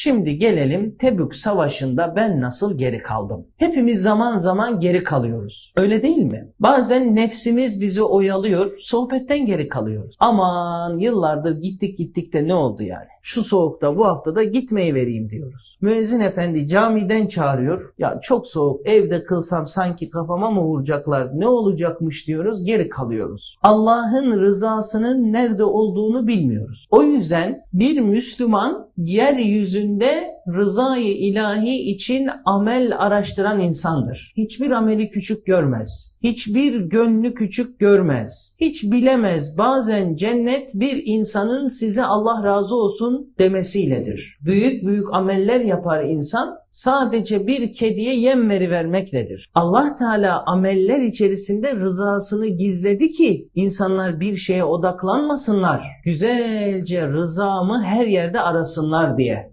Şimdi gelelim Tebük Savaşı'nda ben nasıl geri kaldım? Hepimiz zaman zaman geri kalıyoruz. Öyle değil mi? Bazen nefsimiz bizi oyalıyor, sohbetten geri kalıyoruz. Aman yıllardır gittik gittik de ne oldu yani? Şu soğukta bu haftada gitmeyi vereyim diyoruz. Müezzin efendi camiden çağırıyor. Ya çok soğuk evde kılsam sanki kafama mı vuracaklar ne olacakmış diyoruz geri kalıyoruz. Allah'ın rızasının nerede olduğunu bilmiyoruz. O yüzden bir Müslüman yeryüzünde rızayı ilahi için amel araştıran insandır. Hiçbir ameli küçük görmez. Hiçbir gönlü küçük görmez. Hiç bilemez bazen cennet bir insanın size Allah razı olsun demesiyledir. Büyük büyük ameller yapar insan sadece bir kediye yem vermekledir. Allah Teala ameller içerisinde rızasını gizledi ki insanlar bir şeye odaklanmasınlar. Güzelce rızamı her yerde arasınlar diye.